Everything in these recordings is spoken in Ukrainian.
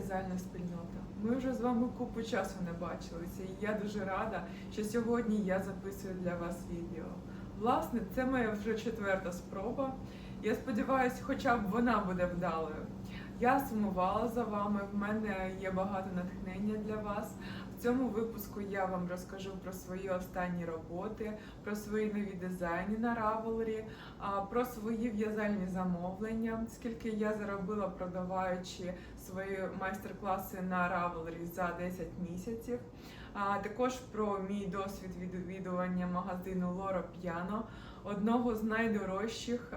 в'язальна спільнота. Ми вже з вами купу часу не бачилися, і я дуже рада, що сьогодні я записую для вас відео. Власне, це моя вже четверта спроба. Я сподіваюся, хоча б вона буде вдалою. Я сумувала за вами, в мене є багато натхнення для вас. Цьому випуску я вам розкажу про свої останні роботи, про свої нові дизайни на Ravelry, про свої в'язальні замовлення, скільки я заробила, продаваючи свої майстер-класи на Ravelry за 10 місяців. А також про мій досвід відвідування магазину Loro Piano, одного з найдорожчих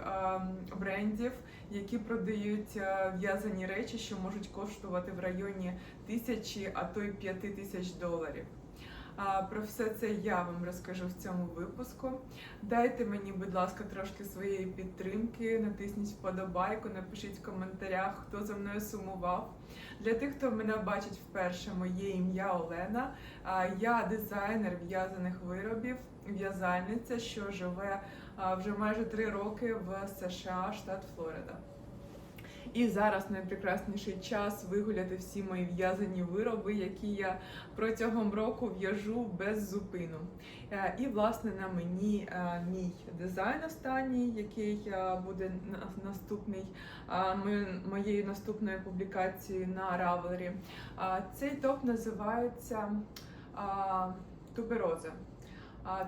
брендів, які продають в'язані речі, що можуть коштувати в районі тисячі, а то й п'яти тисяч доларів. Про все це я вам розкажу в цьому випуску. Дайте мені, будь ласка, трошки своєї підтримки, натисніть вподобайку, напишіть в коментарях, хто за мною сумував. Для тих, хто мене бачить вперше, моє ім'я Олена. Я дизайнер в'язаних виробів, в'язальниця, що живе вже майже три роки в США, штат Флорида. І зараз найпрекрасніший час вигуляти всі мої в'язані вироби, які я протягом року в'яжу без зупину. Е, І власне на мені е, мій дизайн останній, який е, буде на- наступний моє- моєю наступною публікацією на. Е, Цей топ називається Тубероза.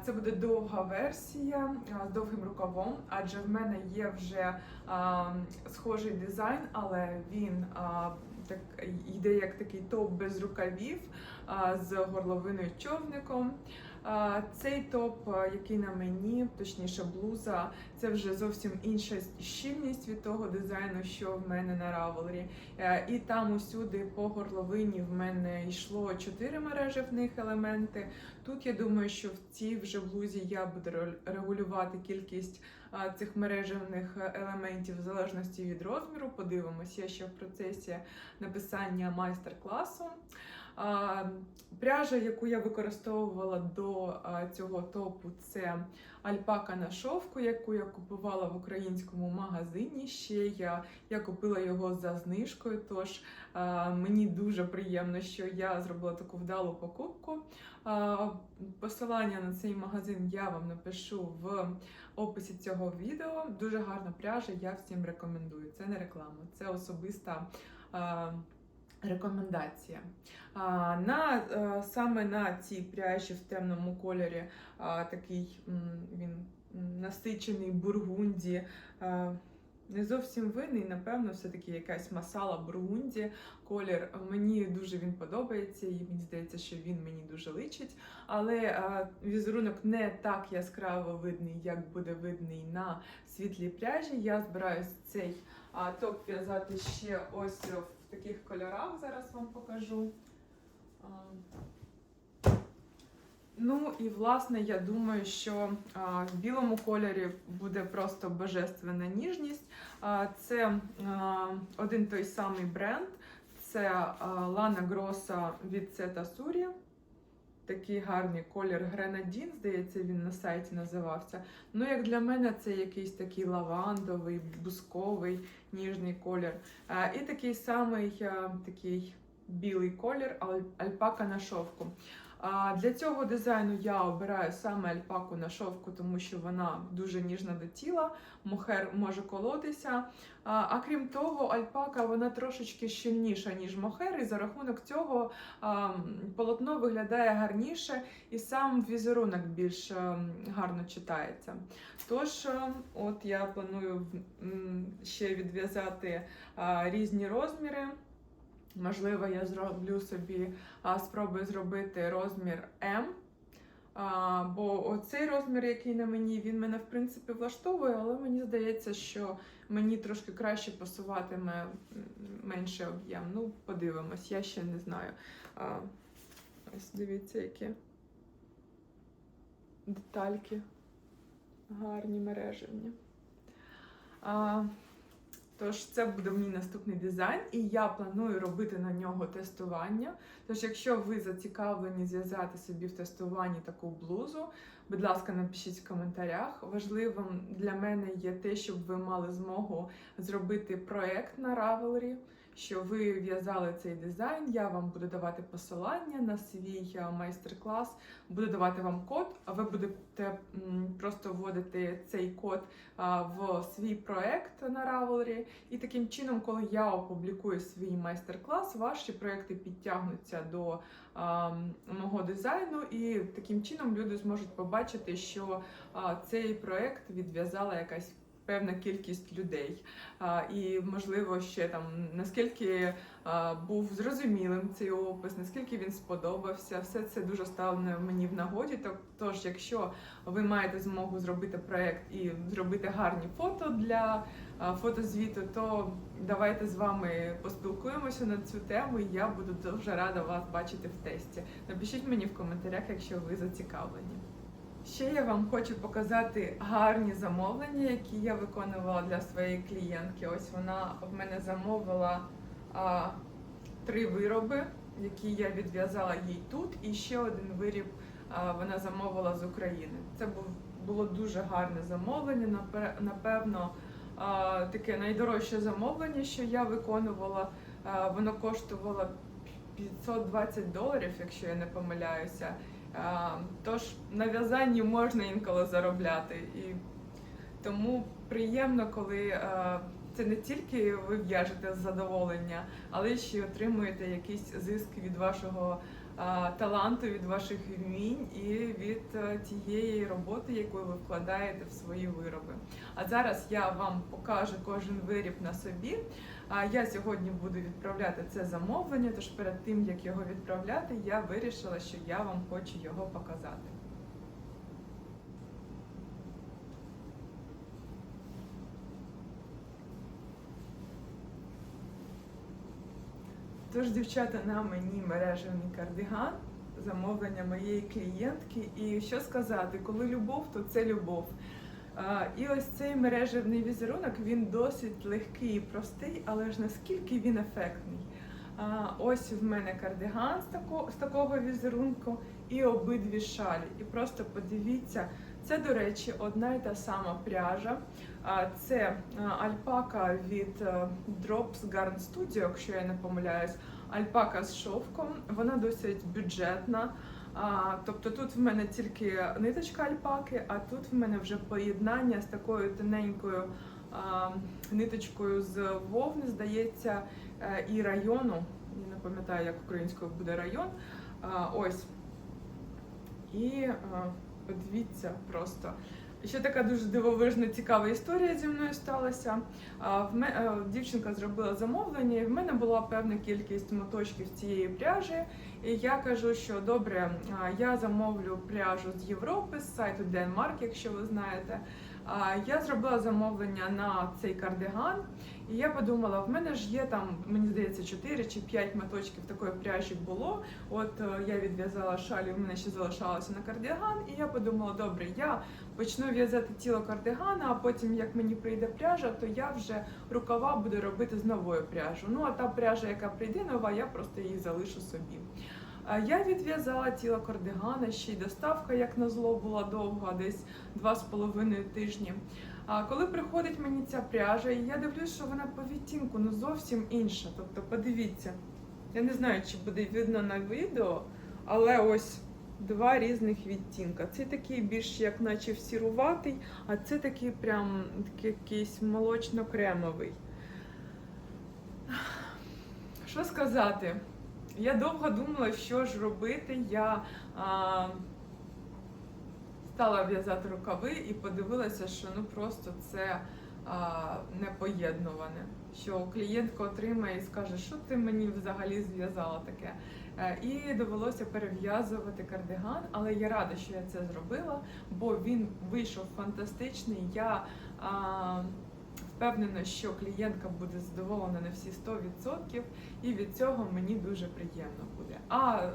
Це буде довга версія з довгим рукавом, адже в мене є вже схожий дизайн, але він так йде як такий топ без рукавів з горловиною човником. Цей топ, який на мені, точніше блуза, це вже зовсім інша щільність від того дизайну, що в мене на. Е, І там усюди по горловині в мене йшло чотири мережевних елементи. Тут я думаю, що в цій вже блузі я буду регулювати кількість цих мережевних елементів в залежності від розміру. Подивимось, я ще в процесі написання майстер-класу. Пряжа, яку я використовувала до цього топу, це альпака на шовку, яку я купувала в українському магазині. Ще я, я купила його за знижкою. Тож мені дуже приємно, що я зробила таку вдалу покупку. Посилання на цей магазин я вам напишу в описі цього відео. Дуже гарна пряжа, я всім рекомендую. Це не реклама, це особиста. Рекомендація. На, е, саме на цій пряжі в темному кольорі такий він насичений бургунді. не зовсім винний, напевно, все-таки якась масала бургунді. Колір мені дуже він подобається, і мені здається, що він мені дуже личить. Але а, візерунок не так яскраво видний, як буде видний на світлій пряжі. Я збираюсь цей а, топ в'язати ще ось в таких кольорах. Зараз вам покажу. Ну і власне я думаю, що в білому кольорі буде просто божественна ніжність. Це один той самий бренд. Це а, Lana Grossa від Сета Suri. Такий гарний колір Гренадін, здається, він на сайті називався. Ну, як для мене, це якийсь такий лавандовий, бусковий, ніжний колір. А, і такий самий а, такий білий колір аль- альпака на шовку. Для цього дизайну я обираю саме альпаку на шовку, тому що вона дуже ніжна до тіла, мохер може колотися. А крім того, альпака вона трошечки щільніша, ніж мохер, і за рахунок цього полотно виглядає гарніше і сам візерунок більш гарно читається. Тож, от я планую ще відв'язати різні розміри. Можливо, я зроблю собі а, спробую зробити розмір М. А, бо оцей розмір, який на мені, він мене в принципі влаштовує, але мені здається, що мені трошки краще пасуватиме менший об'єм. Ну, подивимось, я ще не знаю. Ось дивіться, які детальки гарні мережевні. А, Тож це буде мій наступний дизайн, і я планую робити на нього тестування. Тож, якщо ви зацікавлені зв'язати собі в тестуванні таку блузу, будь ласка, напишіть в коментарях. Важливим для мене є те, щоб ви мали змогу зробити проект на Ravelry, що ви в'язали цей дизайн. Я вам буду давати посилання на свій е, майстер-клас, буду давати вам код, а ви будете просто вводити цей код в свій проект на Ravelry. І таким чином, коли я опублікую свій майстер-клас, ваші проекти підтягнуться до мого дизайну, і таким чином люди зможуть побачити, що цей проект відв'язала якась. Певна кількість людей, і можливо ще там наскільки був зрозумілим цей опис, наскільки він сподобався. Все це дуже стало мені в нагоді. Тож, якщо ви маєте змогу зробити проект і зробити гарні фото для фотозвіту, то давайте з вами поспілкуємося на цю тему. і Я буду дуже рада вас бачити в тесті. Напишіть мені в коментарях, якщо ви зацікавлені. Ще я вам хочу показати гарні замовлення, які я виконувала для своєї клієнтки. Ось вона в мене замовила а, три вироби, які я відв'язала їй тут, і ще один виріб а, вона замовила з України. Це був було дуже гарне замовлення. Напевно, а, таке найдорожче замовлення, що я виконувала. А, Воно коштувало 520 доларів, якщо я не помиляюся. Тож на в'язанні можна інколи заробляти. І тому приємно, коли е, це не тільки ви в'яжете з задоволення, але ще й отримуєте якийсь зиск від вашого таланту, від ваших вмінь і від е, тієї роботи, яку ви вкладаєте в свої вироби. А зараз я вам покажу кожен виріб на собі. А я сьогодні буду відправляти це замовлення, тож перед тим як його відправляти, я вирішила, що я вам хочу його показати. Тож, дівчата, на мені мережевний кардиган, замовлення моєї клієнтки. І що сказати, коли любов, то це любов. І ось цей мережевний візерунок він досить легкий і простий, але ж наскільки він ефектний. Ось в мене кардиган з такого, з такого візерунку і обидві шалі. І просто подивіться, це, до речі, одна й та сама пряжа. Це альпака від е, Drops Garn Studio, якщо я не помиляюсь. Альпака з шовком, вона досить бюджетна. А, тобто тут в мене тільки ниточка альпаки, а тут в мене вже поєднання з такою тоненькою а, ниточкою з вовни, здається, е, і району. Я не пам'ятаю, як українською буде район. А, ось. І а, подивіться просто. Ще така дуже дивовижна, цікава історія зі мною сталася. Е, дівчинка зробила замовлення, і в мене була певна кількість моточків цієї пряжі. І я кажу, що добре, я замовлю пряжу з Європи, з сайту Денмарк, якщо ви знаєте. Я зробила замовлення на цей кардиган, і я подумала, в мене ж є там, мені здається, 4 чи 5 моточків такої пряжі було. От е, я відв'язала шалі, в мене ще залишалося на кардиган, і я подумала, добре, я почну в'язати тіло кардигана, а потім, як мені прийде пряжа, то я вже рукава буду робити з новою пряжою. Ну а та пряжа, яка прийде нова, я просто її залишу собі. Я відв'язала тіло кардигана, ще й доставка, як назло, була довга, десь два з половиною тижні. А коли приходить мені ця пряжа, і я дивлюсь, що вона по відтінку ну зовсім інша. Тобто, подивіться, я не знаю, чи буде видно на відео, але ось два різних відтінка. Це такий більш як наче сіруватий, а це такий прям такий якийсь молочно-кремовий. Що сказати? Я довго думала, що ж робити. Я а, стала в'язати рукави і подивилася, що ну просто це а, непоєднуване. Що клієнтка отримає і скаже, що ти мені взагалі зв'язала таке. Е, І довелося перев'язувати кардиган, але я рада, що я це зробила, бо він вийшов фантастичний. Я а, впевнена, що клієнтка буде задоволена на всі 100%, і від цього мені дуже приємно буде. А е,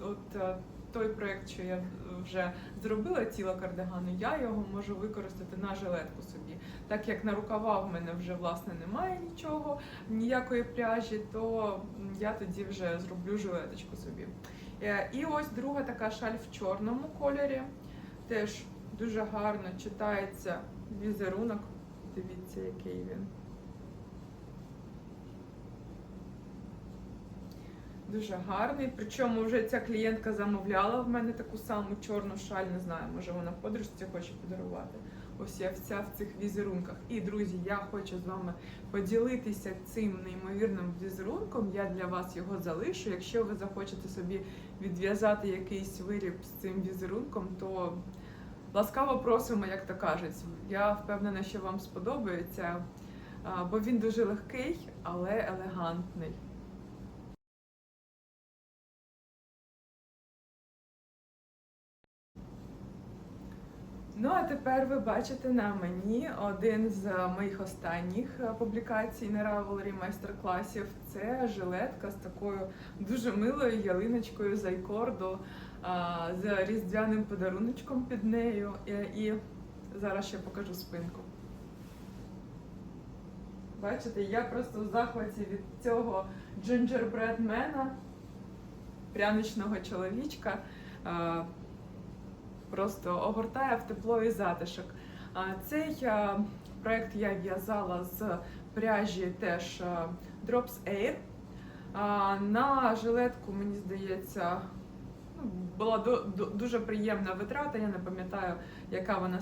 от е, той проєкт, що я вже зробила тіло кардигану, я його можу використати на жилетку собі. Так як на рукава в мене вже власне немає нічого, ніякої пряжі, то я тоді вже зроблю жилеточку собі. Е, І ось друга така шаль в чорному кольорі. Теж дуже гарно читається візерунок. Дивіться, який він. Дуже гарний. Причому вже ця клієнтка замовляла в мене таку саму чорну шаль. Не знаю, може вона подружці хоче подарувати. Ось я вся в цих візерунках. І друзі, я хочу з вами поділитися цим неймовірним візерунком. Я для вас його залишу. Якщо ви захочете собі відв'язати якийсь виріб з цим візерунком, то ласкаво просимо, як то кажуть. Я впевнена, що вам сподобається, бо він дуже легкий, але елегантний. Ну а тепер ви бачите на мені один з моїх останніх е, публікацій на Ravelry майстер-класів. Це жилетка з такою дуже милою ялиночкою з айкорду, з різдвяним подаруночком під нею. І, і зараз ще покажу спинку. Бачите, я просто в захваті від цього джинджербредмена, пряничного чоловічка. Просто огортає в тепло і затишок. Цей а, проект я в'язала з пряжі теж Drops Air. На жилетку, мені здається, ну, була ду- ду- дуже приємна витрата. Я не пам'ятаю, яка вона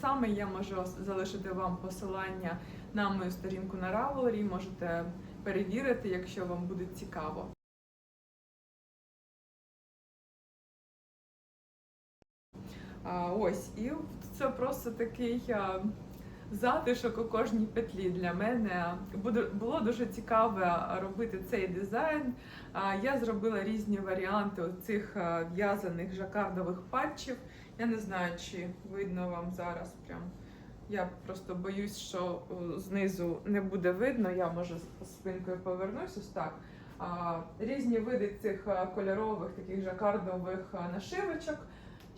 саме. Я можу залишити вам посилання на мою сторінку на Ravelry. Можете перевірити, якщо вам буде цікаво. Ось, і це просто такий а, затишок у кожній петлі для мене. Було дуже цікаво робити цей дизайн. Я зробила різні варіанти цих в'язаних жакардових патчів. Я не знаю, чи видно вам зараз прям. Я просто боюсь, що знизу не буде видно. Я може спинкою повернусь ось так. Різні види цих кольорових таких жакардових нашивочок.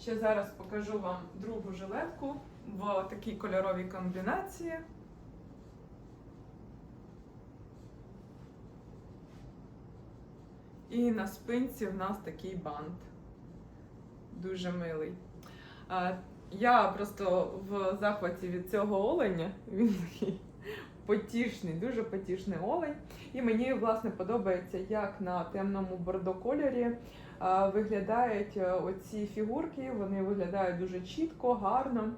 Ще зараз покажу вам другу жилетку в такій кольоровій комбінації. І на спинці в нас такий бант. Дуже милий. Я просто в захваті від цього оленя. Він такий потішний, дуже потішний олень. І мені власне подобається, як на темному бордо кольорі виглядають е, оці фігурки. Вони виглядають дуже чітко, гарно.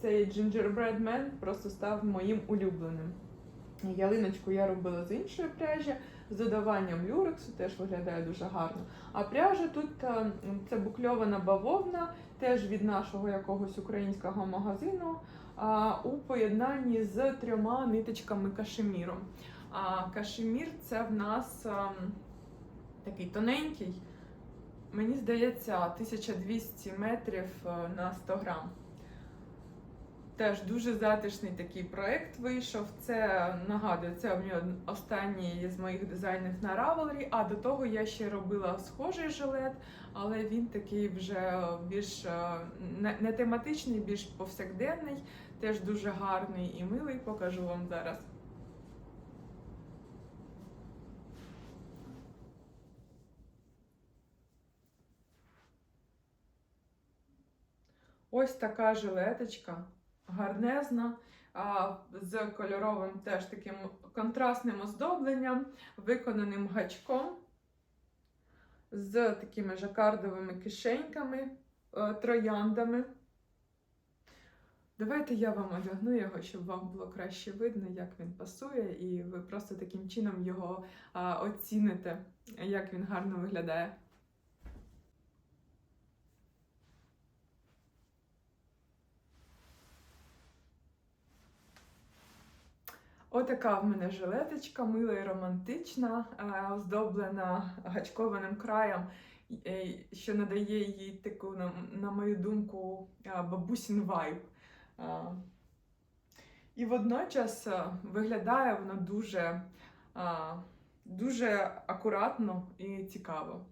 Цей Gingerbread Man просто став моїм улюбленим. Ялиночку я робила з іншої пряжі, з додаванням люрексу, теж виглядає дуже гарно. А пряжа тут е, це букльована бавовна, теж від нашого якогось українського магазину, у поєднанні з трьома ниточками кашеміру. А кашемір це в нас ем, такий тоненький, мені здається, 1200 метрів е, на 100 грам. Теж дуже затишний такий проект вийшов. Це нагадую, це в нього останній з моїх дизайнів на Ravelry, А до того я ще робила схожий жилет, але він такий вже більш е, не, не тематичний, більш повсякденний, теж дуже гарний і милий. Покажу вам зараз. Ось така жилеточка, гарнезна, з кольоровим теж таким контрастним оздобленням, виконаним гачком, з такими жакардовими кишеньками, е, трояндами. Давайте я вам одягну його, щоб вам було краще видно, як він пасує, і ви просто таким чином його оціните, як він гарно виглядає. Отака в мене жилеточка, мила і романтична, е, оздоблена гачкованим краєм, е, що надає їй таку, на, мою думку, е, бабусін вайб. І водночас виглядає воно дуже, дуже акуратно і цікаво.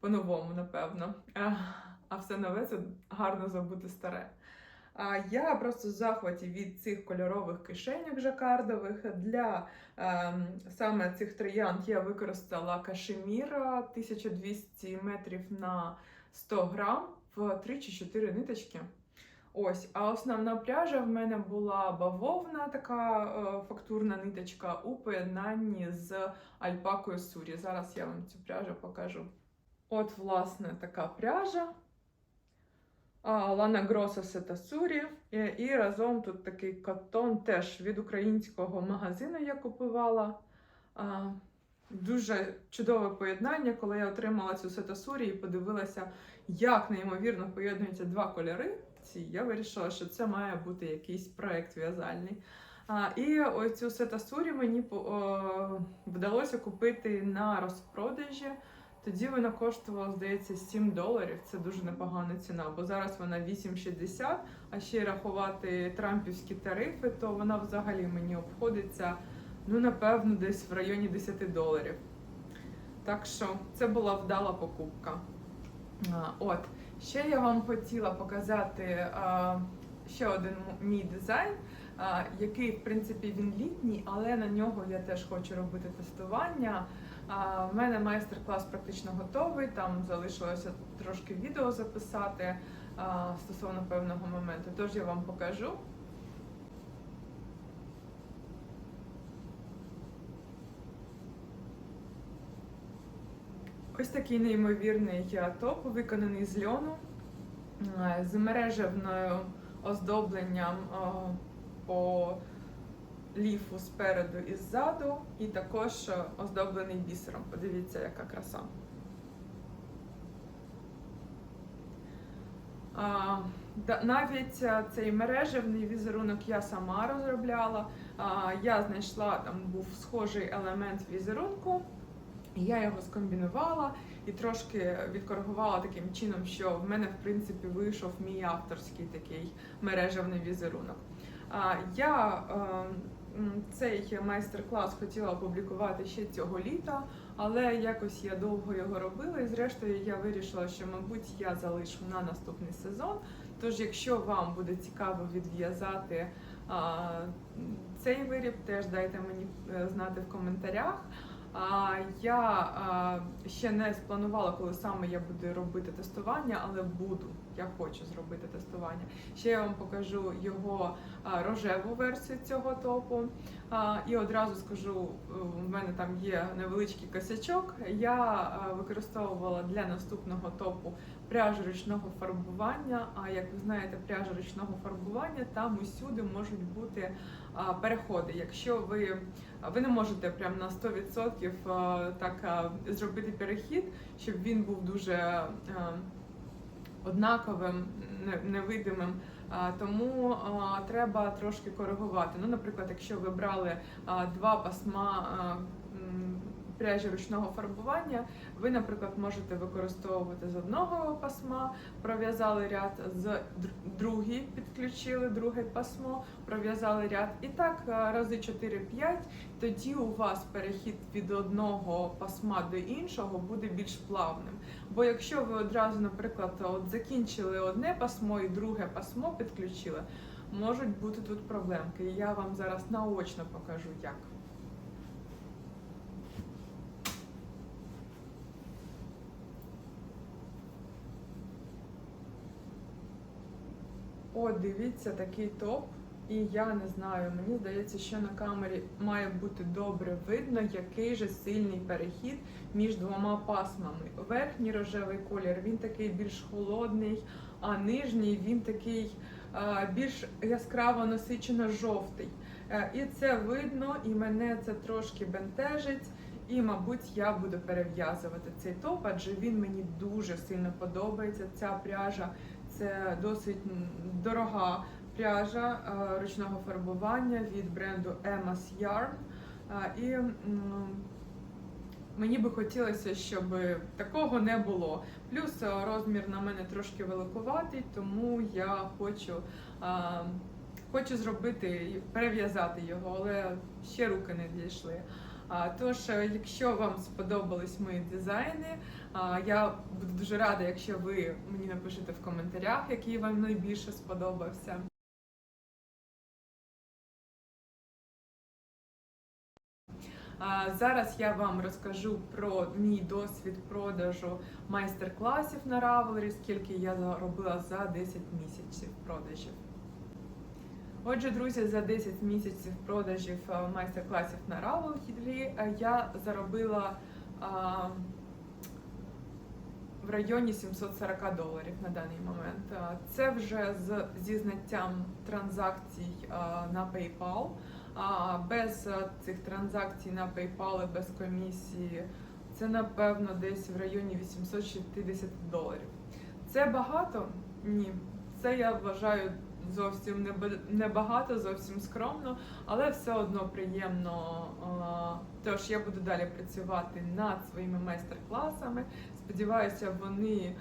по-новому, напевно. А все нове це гарно забути старе. А я просто в захваті від цих кольорових кишеньок жакардових. Для ем, саме цих троянд я використала кашеміра 1200 метрів на 100 грам в 3 чи 4 ниточки. Ось, а основна пряжа в мене була бавовна, така е, фактурна ниточка у поєднанні з альпакою сурі. Зараз я вам цю пряжу покажу. От, власне, така пряжа. Лана Гроса Сета Сурі. І, і разом тут такий катон теж від українського магазину я купувала. Дуже чудове поєднання, коли я отримала цю сетасурі і подивилася, як неймовірно поєднуються два кольори. Ці я вирішила, що це має бути якийсь проект в'язальний. А, і оцю сетасурі мені о, вдалося купити на розпродажі. Тоді вона коштувала, здається, 7 доларів. Це дуже непогана ціна, бо зараз вона 8,60, а ще й рахувати трампівські тарифи, то вона взагалі мені обходиться, ну, напевно, десь в районі 10 доларів. Так що це була вдала покупка. А, От, ще я вам хотіла показати а, ще один мій дизайн, а, який, в принципі, він літній, але на нього я теж хочу робити тестування. А, в мене майстер-клас практично готовий. Там залишилося трошки відео записати стосовно певного моменту. Тож я вам покажу. Ось такий неймовірний топ, виконаний з льону, з мережевною оздобленням по ліфу спереду і ззаду, і також е, оздоблений бісером. Подивіться, яка краса. Навіть е, цей мережевний візерунок я сама розробляла. Я знайшла там був схожий елемент візерунку. Я його скомбінувала і трошки відкоригувала таким чином, що в мене в принципі вийшов мій авторський такий мережевний візерунок. Я е, м, цей майстер-клас хотіла опублікувати ще цього літа, але якось я довго його робила, і зрештою я вирішила, що, мабуть, я залишу на наступний сезон. Тож, якщо вам буде цікаво відв'язати цей виріб, теж дайте мені е, знати в коментарях. А, я ще не спланувала, коли саме я буду робити тестування, але буду. Я хочу зробити тестування. Ще я вам покажу його рожеву версію цього топу. І одразу скажу, в мене там є невеличкий косячок. Я використовувала для наступного топу пряжу ручного фарбування. А як ви знаєте, пряжа ручного фарбування там усюди можуть бути переходи. Якщо ви, ви не можете прям на 100% так зробити перехід, щоб він був дуже однаковим, невидимим. Тому треба трошки коригувати. Ну, наприклад, якщо ви брали два пасма пряжі ручного фарбування, ви, наприклад, можете використовувати з одного пасма, пров'язали ряд, з другий підключили друге пасмо, пров'язали ряд. І так рази 4-5, тоді у вас перехід від одного пасма до іншого буде більш плавним. Бо якщо ви одразу, наприклад, от закінчили одне пасмо і друге пасмо підключили, можуть бути тут проблемки. І я вам зараз наочно покажу, як. О, дивіться, такий топ. І я не знаю, мені здається, що на камері має бути добре видно, який же сильний перехід між двома пасмами. Верхній рожевий колір він такий більш холодний, а нижній він такий е, більш яскраво насичено жовтий. Е, І це видно, і мене це трошки бентежить. І, мабуть, я буду перев'язувати цей топ, адже він мені дуже сильно подобається. Ця пряжа це досить дорога пряжа е, ручного фарбування від бренду Emma's Yarn. Е, І мені би хотілося, щоб такого не було. Плюс е, розмір на мене трошки великуватий, тому я хочу, хочу зробити, перев'язати його, але ще руки не дійшли. Тож, якщо вам сподобались мої дизайни, я буду дуже рада, якщо ви мені напишете в коментарях, який вам найбільше сподобався. Зараз я вам розкажу про мій досвід продажу майстер-класів на Ravelry, скільки я заробила за 10 місяців продажів. Отже, друзі, за 10 місяців продажів майстер-класів на Ravelry я заробила в районі 740 доларів на даний момент. Це вже з зі знаттям транзакцій на PayPal. А без цих транзакцій на PayPal і без комісії це напевно десь в районі 860 доларів. Це багато? Ні. Це я вважаю зовсім не ба- не багато, зовсім скромно, але все одно приємно. Тож я буду далі працювати над своїми майстер-класами. Сподіваюся, вони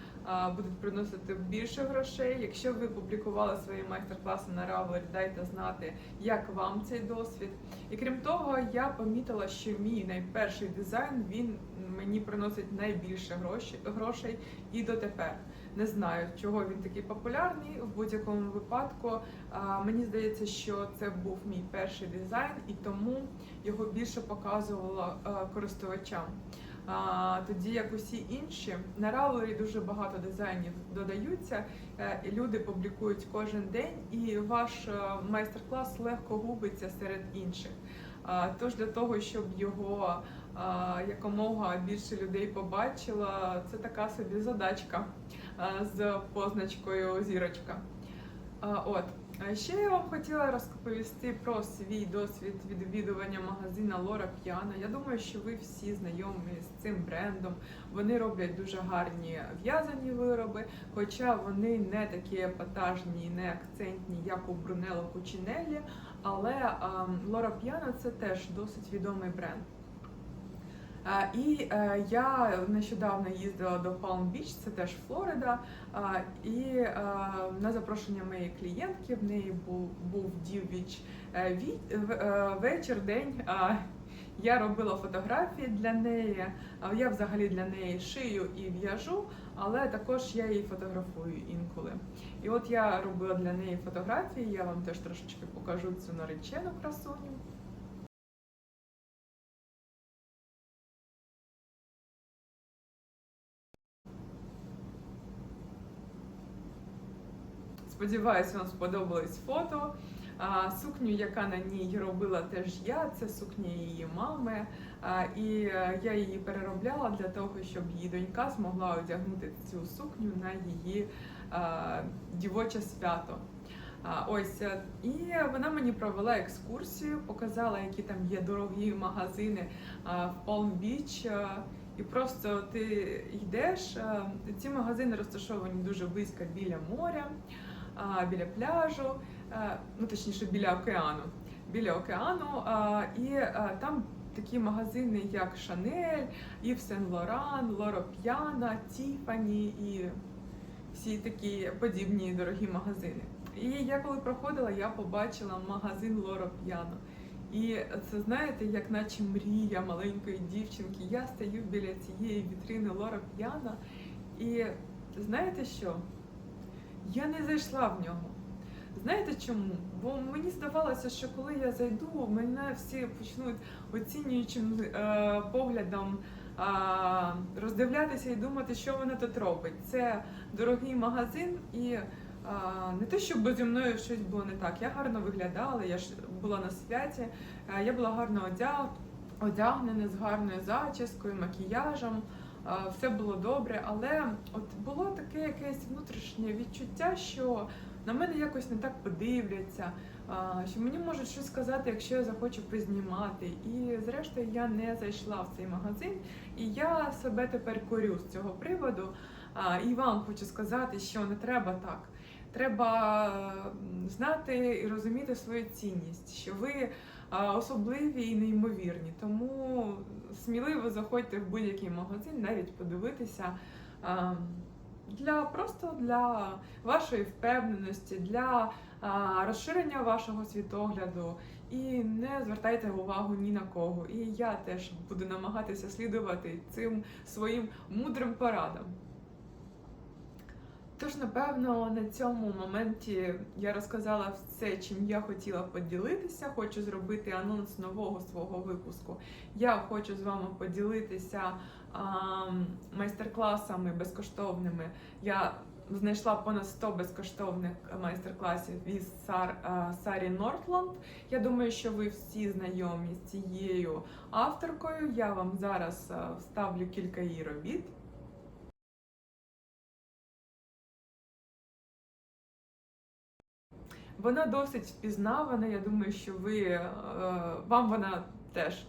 будуть приносити більше грошей. Якщо ви публікували свої майстер-класи на Ravelry, дайте знати, як вам цей досвід. І крім того, я помітила, що мій найперший дизайн він мені приносить найбільше грошей, і дотепер. Не знаю, чого він такий популярний. В будь-якому випадку мені здається, що це був мій перший дизайн, і тому його більше показувало а, користувачам. А, тоді як усі інші на Ravelry дуже багато дизайнів додаються, е, люди публікують кожен день, і ваш е, майстер-клас легко губиться серед інших. Тож для того, щоб його якомога більше людей побачило, це така собі задачка а, з позначкою зірочка. От. Ще я вам хотіла розповісти про свій досвід відвідування магазина Лора П'яна. Я думаю, що ви всі знайомі з цим брендом. Вони роблять дуже гарні в'язані вироби, хоча вони не такі епатажні, не акцентні, як у Брунелло Кучинеллі. Але Лора П'яна це теж досить відомий бренд. І е, я нещодавно їздила до Палм Біч, це теж Флорида. І е, на запрошення моєї клієнтки в неї був був в- е, вечір, день. Я робила фотографії для неї. Я взагалі для неї шию і в'яжу, але також я її фотографую інколи. І от я робила для неї фотографії. Я вам теж трошечки покажу цю наречену красуню. Сподіваюсь, вам сподобались фото. А, Сукню, яка на ній робила теж я, це сукня її мами. А, І е, я її переробляла для того, щоб її донька змогла одягнути цю сукню на її а, дівоче свято. А, Ось е, і вона мені провела екскурсію, показала, які там є дорогі магазини а, в Beach. е, І просто ти йдеш. Ці магазини розташовані дуже близько біля моря біля пляжу, а, ну точніше біля океану. Біля океану, і а, там такі магазини, як Шанель, Ів Сен Лоран, Лоро П'яна, Тіфані і всі такі подібні дорогі магазини. І я коли проходила, я побачила магазин Лоро П'яно. І це знаєте, як наче мрія маленької дівчинки. Я стою біля цієї вітрини Лора П'яна, і знаєте що? Я не зайшла в нього. Знаєте чому? Бо мені здавалося, що коли я зайду, мене всі почнуть оцінюючим е, поглядом е, роздивлятися і думати, що вона тут робить. Це дорогий магазин, і е, не те, щоб зі мною щось було не так. Я гарно виглядала, я ж була на святі, е, я була гарно одяг, одягнена з гарною зачіскою, макіяжем. Е, Все було добре, але от було таке якесь внутрішнє відчуття, що на мене якось не так подивляться, що мені можуть щось сказати, якщо я захочу познімати. І зрештою я не зайшла в цей магазин, і я себе тепер корю з цього приводу. І вам хочу сказати, що не треба так. Треба знати і розуміти свою цінність, що ви особливі і неймовірні. Тому сміливо заходьте в будь-який магазин, навіть подивитися. Для просто для вашої впевненості, для розширення вашого світогляду і не звертайте увагу ні на кого. І я теж буду намагатися слідувати цим своїм мудрим порадам. Тож, напевно, на цьому моменті я розказала все, чим я хотіла поділитися. Хочу зробити анонс нового свого випуску. Я хочу з вами поділитися майстер-класами безкоштовними. Я знайшла понад 100 безкоштовних майстер-класів від Сар, Сарі Нортланд. Я думаю, що ви всі знайомі з цією авторкою. Я вам зараз вставлю кілька її робіт. Вона досить впізнавана. Я думаю, що ви е, вам вона теж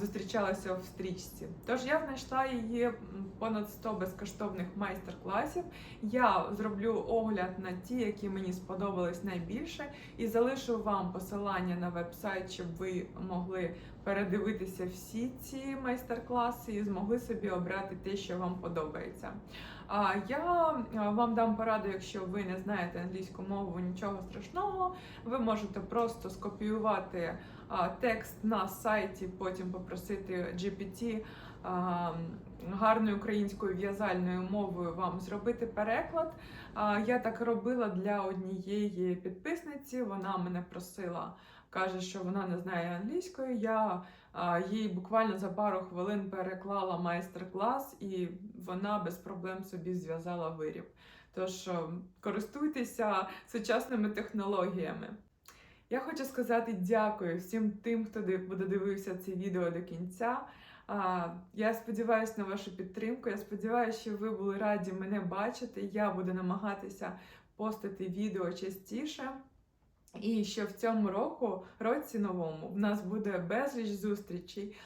зустрічалася в стрічці. Тож я знайшла її понад 100 безкоштовних майстер-класів. Я зроблю огляд на ті, які мені сподобались найбільше, і залишу вам посилання на веб-сайт, щоб ви могли передивитися всі ці майстер-класи і змогли собі обрати те, що вам подобається. А я вам дам пораду, якщо ви не знаєте англійську мову, нічого страшного. Ви можете просто скопіювати текст на сайті, потім попросити GPT гарною українською в'язальною мовою вам зробити переклад. Я так робила для однієї підписниці. Вона мене просила, каже, що вона не знає англійської. Я їй буквально за пару хвилин переклала майстер-клас, і вона без проблем собі зв'язала виріб. Тож е, користуйтеся сучасними технологіями. Я хочу сказати дякую всім тим, хто буде дивився це відео до кінця. Я сподіваюся на вашу підтримку. Я сподіваюся, що ви були раді мене бачити. Я буду намагатися постити відео частіше. І що в цьому року, році новому, в нас буде безліч зустрічей.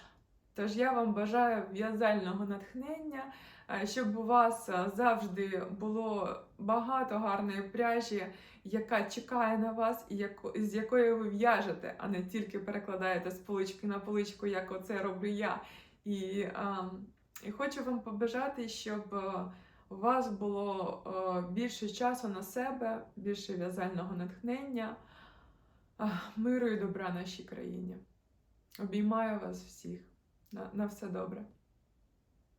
Тож я вам бажаю в'язального натхнення, е, щоб у вас е, завжди було багато гарної пряжі, яка чекає на вас, і з якої ви в'яжете, а не тільки перекладаєте з полички на поличку, як оце роблю я. І, ем, і хочу вам побажати, щоб е, у вас було більше часу на себе, більше в'язального натхнення, а, миру і добра нашій країні. Обіймаю вас всіх. На, на все добре.